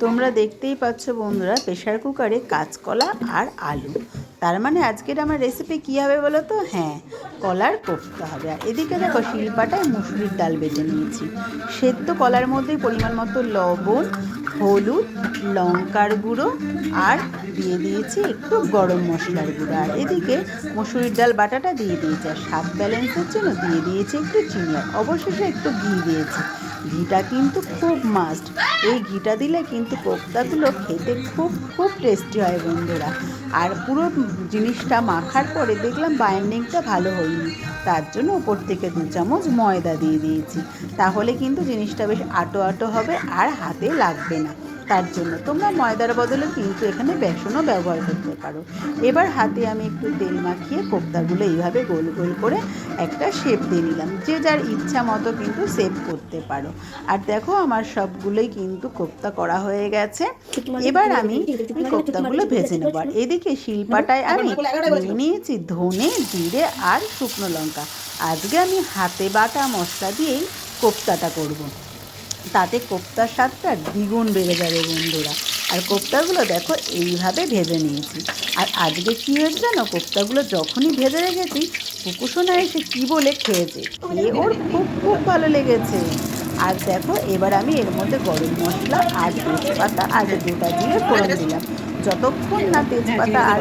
তোমরা দেখতেই পাচ্ছ বন্ধুরা প্রেশার কুকারে কাঁচকলা আর আলু। তার মানে আজকের আমার রেসিপি কী হবে বলো তো? হ্যাঁ কলার কোফতা হবে। আর এদিকে দেখো শিলপাটায় মুসুরির ডাল বেটে নিয়েছি। সেদ্ধ কলার মধ্যেই পরিমাণ মতো লবণ হলুদ, লঙ্কার গুঁড়ো আর দিয়ে দিয়েছি একটু গরম মশলার গুঁড়ো। আর এদিকে মুসুরির ডাল বাটাটা দিয়ে দিয়েছি আর স্বাদ ব্যালেন্সের জন্য দিয়ে দিয়েছি একটু চিনি আর অবশেষে একটু ঘি দিয়েছি। ঘিটা কিন্তু খুব মাস্ট এই ঘিটা দিলে কিন্তু কোপ্তাগুলো খেতে খুব খুব টেস্টি হয় বন্ধুরা। আর পুরো জিনিসটা মাখার পরে দেখলাম বাইন্ডিংটা ভালো হয়নি। তার জন্য উপর থেকে দু চামচ ময়দা দিয়ে দিয়েছি। তাহলে কিন্তু জিনিসটা বেশ আটো আটো হবে আর হাতে লাগবে না। তার জন্য। তোমরা ময়দার বদলে কিন্তু এখানে বেসনও ব্যবহার করতে পারো। এবার হাতে আমি একটু তেল মাখিয়ে কোপ্তাগুলো এইভাবে গোল গোল করে একটা শেপ দিয়ে নিলাম। যে যার ইচ্ছা মতো কিন্তু শেপ করতে পারো। আর দেখো আমার সবগুলোই কিন্তু কোপ্তা করা হয়ে গেছে। এবার আমি কোপ্তাগুলো ভেজে নেব। আর এদিকে শিল্পাটায় আমি নিয়েছি ধনে জিরে আর শুকনো লঙ্কা। আজকে আমি হাতে বাটা মশলা দিয়েই কোপ্তাটা করব। তাতে কোপ্তার স্বাদটা দ্বিগুণ বেড়ে যাবে বন্ধুরা। আর কোপ্তাগুলো দেখো, এইভাবে ভেজে নিয়েছি। আর আজকে কী হয়েছে জানো? কোপ্তাগুলো যখনই ভেজে রেখেছি পুকুসোনা এসে কী বলে খেয়েছে? খেয়ে ওর খুব খুব ভালো লেগেছে। আর দেখো, এবার আমি এর মধ্যে গরম মশলা আর তেজপাতা আর গোটা দিয়ে ফোড়ন দিলাম। যতক্ষণ না তেজপাতা আর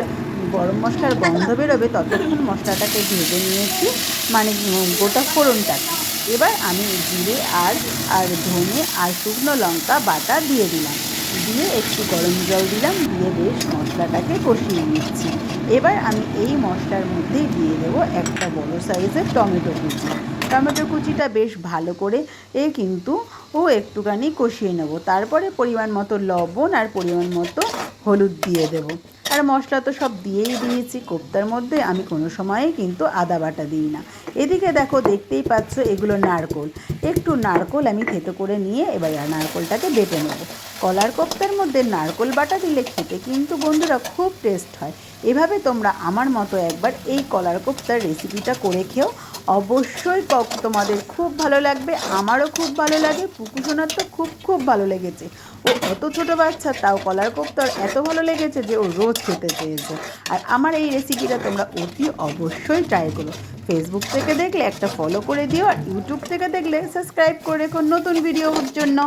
গরম মশলার গন্ধ বেরোবে, ততক্ষণ মশলাটাকে ভেজে নিয়েছি মানে গোটা ফোড়নটাকে। এবার আমি জিরে আর আর ধনে আর শুকনো লঙ্কা বাটা দিয়ে দিলাম। দিয়ে একটু গরম জল দিলাম, দিয়ে বেশ মশলাটাকে কষিয়ে নিচ্ছি। এবার আমি এই মশলার মধ্যেই দিয়ে দেবো একটা বড় সাইজের টমেটো কুচি। টমেটো কুচিটা বেশ ভালো করে এ কিন্তু ও একটুখানি কষিয়ে নেব। তারপরে পরিমাণ মতো লবণ আর পরিমাণ মতো হলুদ দিয়ে দেবো। আর মশলা তো সব দিয়েই দিয়েছি, কোপ্তার মধ্যে আমি কোনো সময়ে কিন্তু আদা বাটা দিই না। এদিকে দেখো, দেখতেই পাচ্ছ এগুলো নারকোল। একটু নারকোল আমি থেতো করে নিয়ে এবার নারকোলটাকে বেটে নেব। কলার কোপ্তার মধ্যে নারকোল বাটা দিলে খেতে কিন্তু বন্ধুরা খুব টেস্ট হয়। এভাবে তোমরা আমার মতো একবার এই কলার কোপ্তার রেসিপিটা করে খেও। অবশ্যই তোমাদের খুব ভালো লাগবে, আমারও খুব ভালো লাগে পুকুসোনার তো খুব খুব ভালো লেগেছে। ও অত ছোট বাচ্চা, তাও কলার কোপ্তার। এত ভালো লেগেছে যে ও রোজ খেতে চেয়েছে। আর আমার এই রেসিপিটা তোমরা অতি অবশ্যই ট্রাই করো। ফেসবুক থেকে দেখলে একটা ফলো করে দিও আর ইউটিউব থেকে দেখলে সাবস্ক্রাইব করে রেখো নতুন ভিডিওর জন্য।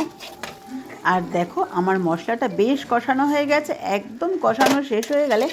আর দেখো, আমার মশলাটা বেশ কষানো হয়ে গেছে, একদম কষানো শেষ হয়ে গেলে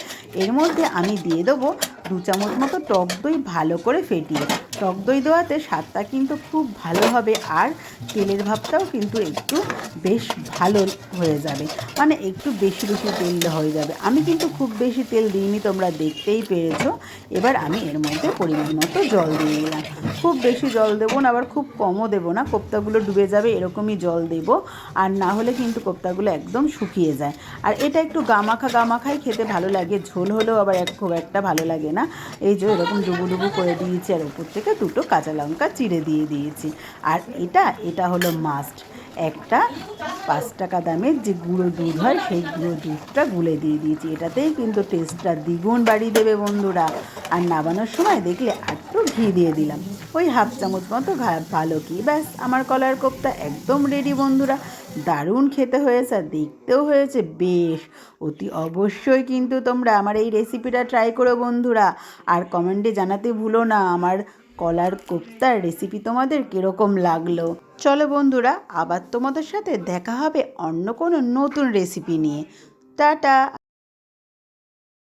এর মধ্যে আমি দিয়ে দেবো দু চামচ মতো টক দই ভালো করে ফেটিয়ে। টক দই দেওয়াতে স্বাদটা কিন্তু খুব ভালো হবে আর তেলের ভাবটাও কিন্তু একটু বেশ ভালো হয়ে যাবে। মানে একটু বেশি বেশি তেল হয়ে যাবে। আমি কিন্তু খুব বেশি তেল দিইনি, তোমরা দেখতেই পেরেছ। এবার আমি এর মধ্যে পরিমাণ মতো জল দিয়ে দিলাম। খুব বেশি জল দেবো না, আবার খুব কমও দেবো না। কোপ্তাগুলো ডুবে যাবে, এরকমই জল দেবো। আর না হলে কিন্তু কোপ্তাগুলো একদম শুকিয়ে যায়। আর এটা একটু গামাখা গামাখাই খেতে ভালো লাগে। ঝোল হলেও আবার খুব একটা ভালো লাগে না। এই যে এরকম ডুবু ডুবু করে দিয়েছি আর উপর থেকে দুটো কাঁচা লঙ্কা চিড়ে দিয়ে দিয়েছি। আর এটা এটা হলো মাস্ট একটা পাঁচ টাকা দামের যে গুঁড়ো দুধ হয়, সেই গুঁড়ো দুধটা গুলে দিয়ে দিয়েছি। এটাতেই কিন্তু টেস্টটা দ্বিগুণ বাড়িয়ে দেবে বন্ধুরা। আর নামানোর সময় দেখলে একটু ঘি দিয়ে দিলাম। ওই হাফ চামচ মতো ভালো কি? ব্যাস, আমার কলার কোপ্তা একদম রেডি বন্ধুরা। দারুণ খেতে হয়েছে আর দেখতেও হয়েছে বেশ। অতি অবশ্যই কিন্তু তোমরা আমার এই রেসিপিটা ট্রাই করো বন্ধুরা। আর কমেন্টে জানাতে ভুলো না, আমার কলার কোপ্তার রেসিপি তোমাদের কীরকম লাগল? চলো বন্ধুরা, আবার তোমাদের সাথে দেখা হবে অন্য কোনো নতুন রেসিপি নিয়ে। টাটা!